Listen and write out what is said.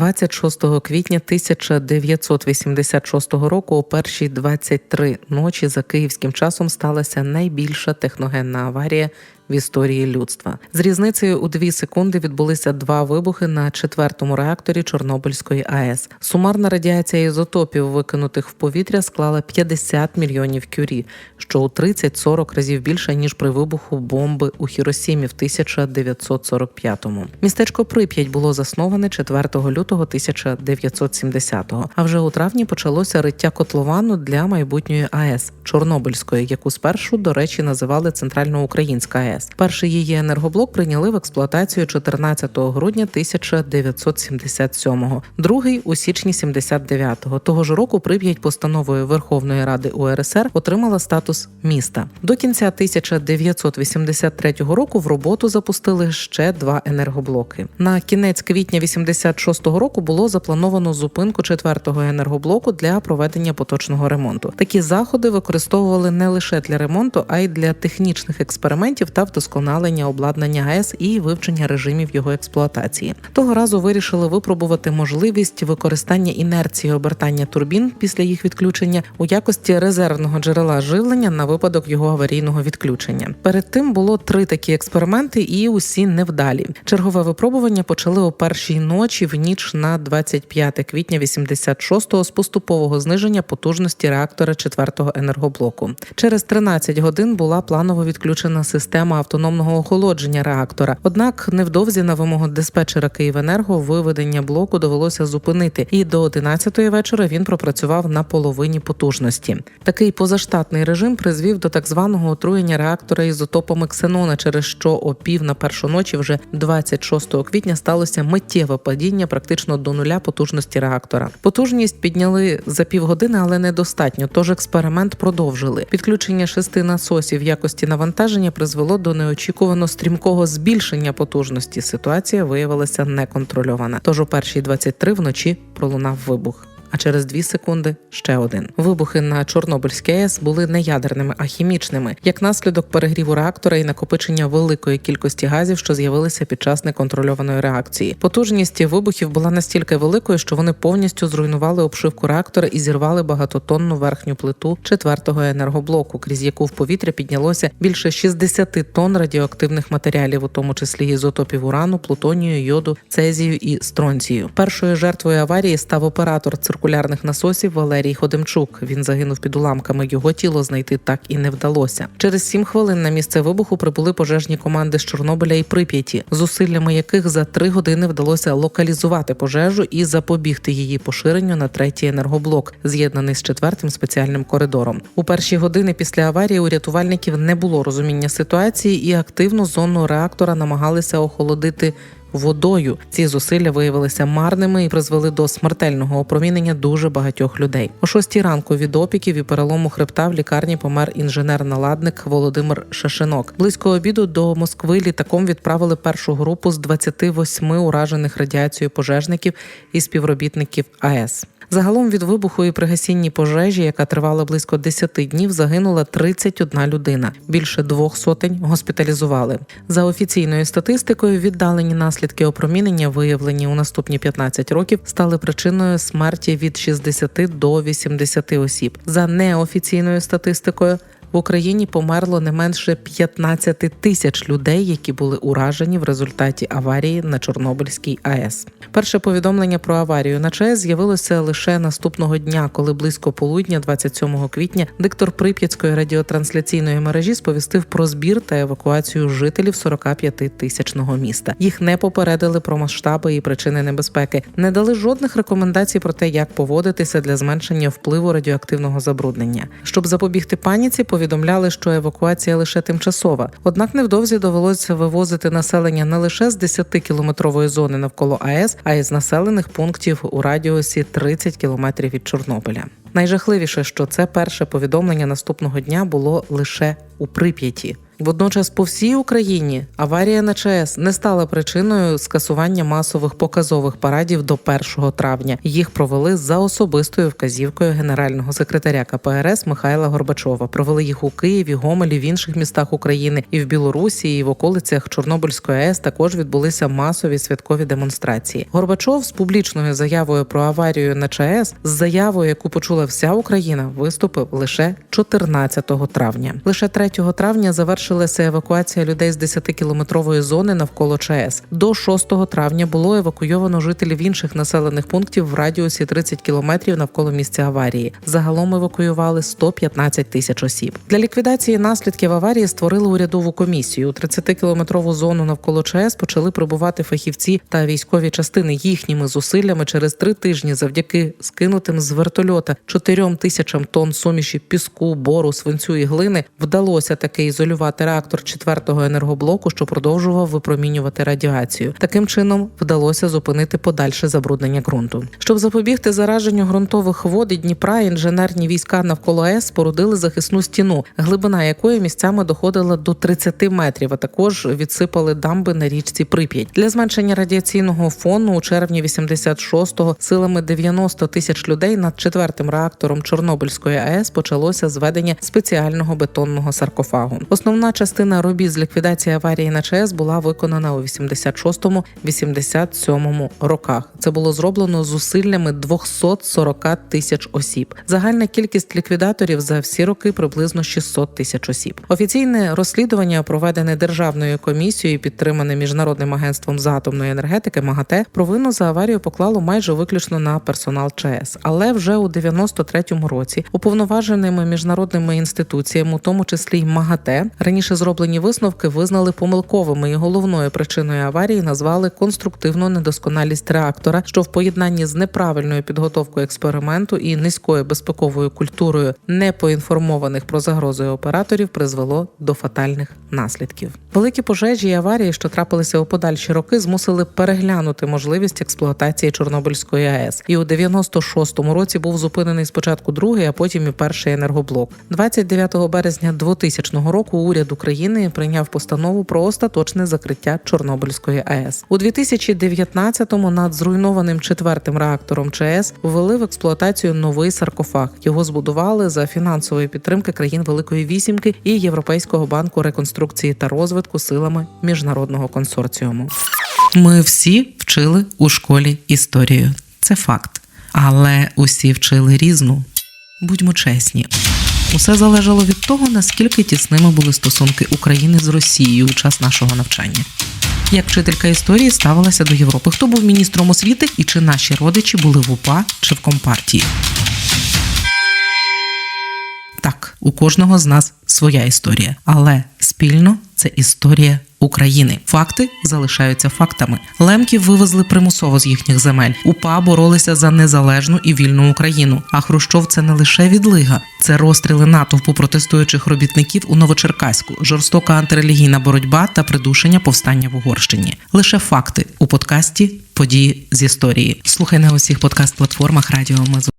26 квітня 1986 року о першій 23 ночі за київським часом сталася найбільша техногенна аварія в історії людства. З різницею у дві секунди відбулися два вибухи на четвертому реакторі Чорнобильської АЕС. Сумарна радіація ізотопів, викинутих в повітря, склала 50 мільйонів кюрі, що у 30-40 разів більше ніж при вибуху бомби у Хіросімі в 1945-му. Містечко Прип'ять було засноване 4 лютого 1970-го, А вже у травні почалося риття котловану для майбутньої АЕС Чорнобильської, яку спершу, до речі, називали Центральноукраїнська АЕС. Перший її енергоблок прийняли в експлуатацію 14 грудня 1977-го, другий у січні 79-го. Того ж року Прип'ять постановою Верховної Ради УРСР отримала статус міста. До кінця 1983 року в роботу запустили ще два енергоблоки. На кінець квітня 86-го року було заплановано зупинку четвертого енергоблоку для проведення поточного ремонту. Такі заходи використовували не лише для ремонту, а й для технічних експериментів та вдосконалення обладнання ГЕС і вивчення режимів його експлуатації. Того разу вирішили випробувати можливість використання інерції обертання турбін після їх відключення у якості резервного джерела живлення на випадок його аварійного відключення. Перед тим було три такі експерименти, і усі невдалі. Чергове випробування почали о першій ночі в ніч на 25 квітня 86-го з поступового зниження потужності реактора четвертого енергоблоку. Через 13 годин була планово відключена система автономного охолодження реактора. Однак невдовзі на вимогу диспетчера Київенерго виведення блоку довелося зупинити, і до 11-ї вечора він пропрацював на половині потужності. Такий позаштатний режим призвів до так званого отруєння реактора ізотопами ксенона, через що о пів на першу ночі, вже 26 квітня, сталося миттєве падіння практично до нуля потужності реактора. Потужність підняли за півгодини, але недостатньо. Тож експеримент продовжили. Підключення шести насосів якості навантаження призвело до неочікувано стрімкого збільшення потужності. Ситуація виявилася неконтрольована. Тож у першій 23 вночі пролунав вибух. А через дві секунди ще один. Вибухи на Чорнобильській АЕС були не ядерними, а хімічними, як наслідок перегріву реактора і накопичення великої кількості газів, що з'явилися під час неконтрольованої реакції. Потужність вибухів була настільки великою, що вони повністю зруйнували обшивку реактора і зірвали багатотонну верхню плиту четвертого енергоблоку, крізь яку в повітря піднялося більше 60 тонн радіоактивних матеріалів, у тому числі ізотопів урану, плутонію, йоду, цезію і стронцію. Першою жертвою аварії став оператор циркулярної циркулярних насосів Валерій Ходемчук. Він загинув під уламками. Його тіло знайти так і не вдалося. Через сім хвилин на місце вибуху прибули пожежні команди з Чорнобиля і Прип'яті, зусиллями яких за три години вдалося локалізувати пожежу і запобігти її поширенню на третій енергоблок, з'єднаний з четвертим спеціальним коридором. У перші години після аварії у рятувальників не було розуміння ситуації і активну зону реактора намагалися охолодити водою. Ці зусилля виявилися марними і призвели до смертельного опромінення дуже багатьох людей. О шостій ранку від опіків і перелому хребта в лікарні помер інженер-наладник Володимир Шашинок. Близько обіду до Москви літаком відправили першу групу з 28 уражених радіацією пожежників і співробітників АЕС. Загалом від вибуху і пригасінні пожежі, яка тривала близько 10 днів, загинула 31 людина. Більше двох сотень госпіталізували. За офіційною статистикою, віддалені наслідки опромінення, виявлені у наступні 15 років, стали причиною смерті від 60 до 80 осіб. За неофіційною статистикою в Україні померло не менше 15 тисяч людей, які були уражені в результаті аварії на Чорнобильській АЕС. Перше повідомлення про аварію на ЧАЕС з'явилося лише наступного дня, коли близько полудня, 27 квітня, диктор Прип'ятської радіотрансляційної мережі сповістив про збір та евакуацію жителів 45-тисячного міста. Їх не попередили про масштаби і причини небезпеки, не дали жодних рекомендацій про те, як поводитися для зменшення впливу радіоактивного забруднення. Щоб запобігти паніці, повідомляли, що евакуація лише тимчасова. Однак невдовзі довелося вивозити населення не лише з 10-кілометрової зони навколо АЕС, а й з населених пунктів у радіусі 30 кілометрів від Чорнобиля. Найжахливіше, що це перше повідомлення наступного дня було лише у Прип'яті. Водночас, по всій Україні аварія на ЧАЕС не стала причиною скасування масових показових парадів до 1 травня. Їх провели за особистою вказівкою генерального секретаря КПРС Михайла Горбачова. Провели їх у Києві, Гомелі, в інших містах України і в Білорусі, і в околицях Чорнобильської АЕС також відбулися масові святкові демонстрації. Горбачов з публічною заявою про аварію на ЧАЕС з заявою, яку почула вся Україна, виступив лише 14 травня. Лише 3 травня завершилася евакуація людей з 10-кілометрової зони навколо ЧАЕС. До 6 травня було евакуйовано жителів інших населених пунктів в радіусі 30 кілометрів навколо місця аварії. Загалом евакуювали 115 тисяч осіб. Для ліквідації наслідків аварії створили урядову комісію. У 30-кілометрову зону навколо ЧАЕС почали прибувати фахівці та військові частини їхніми зусиллями через три тижні завдяки скинутим з вертольота 4 тисячам тонн суміші піску, бору, свинцю і глини вдалося таки ізолювати реактор четвертого енергоблоку, що продовжував випромінювати радіацію. Таким чином вдалося зупинити подальше забруднення ґрунту. Щоб запобігти зараженню ґрунтових вод і Дніпра, інженерні війська навколо АЕС спорудили захисну стіну, глибина якої місцями доходила до 30 метрів. А також відсипали дамби на річці Прип'ять. Для зменшення радіаційного фону у червні 86-го силами 90 тисяч людей над четвертим реактором Чорнобильської АЕС почалося зведення спеціального бетонного саркофагу. Основна частина робіт з ліквідації аварії на ЧАЕС була виконана у 86-87 роках. Це було зроблено зусиллями 240 тисяч осіб. Загальна кількість ліквідаторів за всі роки приблизно 600 тисяч осіб. Офіційне розслідування, проведене державною комісією, підтримане міжнародним агентством з атомної енергетики МАГАТЕ, провину за аварію поклало майже виключно на персонал ЧАЕС. Але вже у 93-му році уповноваженими міжнародними інституціями, у тому числі й МАГАТЕ, раніше зроблені висновки визнали помилковими і головною причиною аварії назвали конструктивну недосконалість реактора, що в поєднанні з неправильною підготовкою експерименту і низькою безпековою культурою непоінформованих про загрози операторів призвело до фатальних наслідків. Великі пожежі і аварії, що трапилися у подальші роки, змусили переглянути можливість експлуатації Чорнобильської АЕС. І у 96-му році був зупинений спочатку другий, а потім і перший енергоблок. 29 березня 2000 року уряд України прийняв постанову про остаточне закриття Чорнобильської АЕС. У 2019-му над зруйнованим четвертим реактором ЧАЕС ввели в експлуатацію новий саркофаг. Його збудували за фінансової підтримки країн Великої Вісімки і Європейського банку реконструкції та розвитку силами міжнародного консорціуму. Ми всі вчили у школі історію. Це факт. Але усі вчили різну. Будьмо чесні. Усе залежало від того, наскільки тісними були стосунки України з Росією у час нашого навчання. Як вчителька історії ставилася до Європи, хто був міністром освіти і чи наші родичі були в УПА чи в Компартії. Так, у кожного з нас своя історія, але спільно це історія України. Факти залишаються фактами. Лемків вивезли примусово з їхніх земель. УПА боролися за незалежну і вільну Україну. А Хрущов це не лише відлига, це розстріли натовпу протестуючих робітників у Новочеркаську, жорстока антирелігійна боротьба та придушення повстання в Угорщині. Лише факти у подкасті Події з історії. Слухай на усіх подкаст-платформах Радіо Мазу.